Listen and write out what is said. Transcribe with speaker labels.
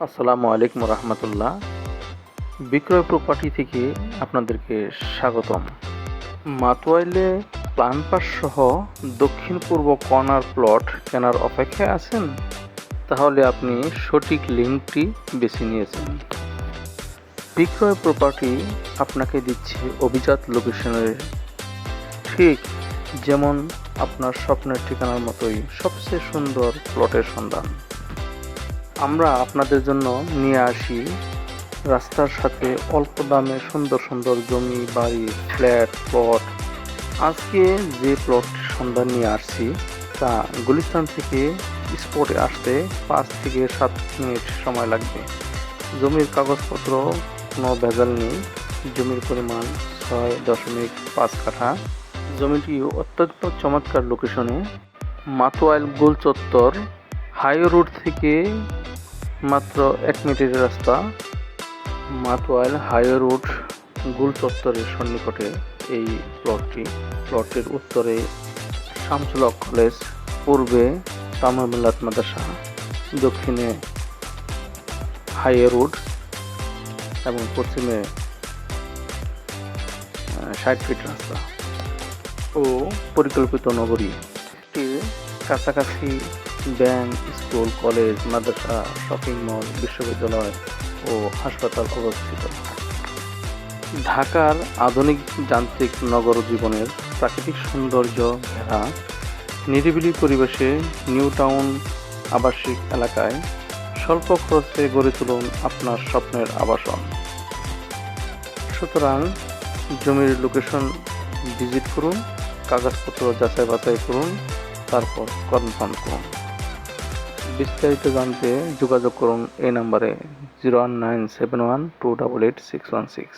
Speaker 1: আসসালামু আলাইকুম রহমতুল্লাহ। বিক্রয় প্রপার্টি থেকে আপনাদেরকে স্বাগতম। মাতোয়াইলে প্লান সহ দক্ষিণ পূর্ব কর্নার প্লট কেনার অপেক্ষায় আছেন? তাহলে আপনি সঠিক লিঙ্কটি বেছে নিয়েছেন। বিক্রয় প্রপার্টি আপনাকে দিচ্ছে অভিজাত লোকেশনের। ঠিক যেমন আপনার স্বপ্নের ঠিকানার মতোই সবচেয়ে সুন্দর প্লটের সন্ধান। আমরা আপনাদের জন্য নিয়ে আসি রাস্তার সাথে অল্প দামে সুন্দর সুন্দর জমি, বাড়ি, ফ্ল্যাট প্লট আজকে যে প্লট সন্ধান নিয়ে আসছি, তা গুলিস্তান থেকে স্পটে আসতে পাঁচ থেকে সাত মিনিট সময় লাগবে। জমির কাগজপত্র কোনো ভেজাল নেই। জমির পরিমাণ ছয় দশমিক পাঁচ কাঠা। জমিটি অত্যন্ত চমৎকার লোকেশনে মাতোয়াইল গোল চত্বর হাই রোড থেকে মাত্র এক মিনিটের রাস্তা মাতোয়াইল হাইওয়ে রোড গুল চত্বরের সন্নিকটে এই প্লটটি প্লটের উত্তরে শামসুলক কলেজ, পূর্বে তামামিল্লাত মাদ্রাসা, দক্ষিণে হাইওয়ে রোড এবং পশ্চিমে ষাট ফিট রাস্তা ও পরিকল্পিত নগরী। কাছাকাছি ব্যাংক স্কুল কলেজ মাদ্রাসা শপিং মল বিশ্ববিদ্যালয় ও হাসপাতাল অবস্থিত। ঢাকার আধুনিক যান্ত্রিক নগর জীবনের প্রাকৃতিক সৌন্দর্য ঘেরা নিরিবিলি পরিবেশে নিউ টাউন আবাসিক এলাকায় স্বল্প খরচে গড়ে তুলুন আপনার স্বপ্নের আবাসন। সুতরাং জমির লোকেশন ভিজিট করুন, কাগজপত্র যাচাই বাছাই করুন, তারপর কনফার্ম করুন। বিস্তারিত জানতে যোগাযোগ করুন এই নাম্বারে zero one nine seven one two double eight six one six.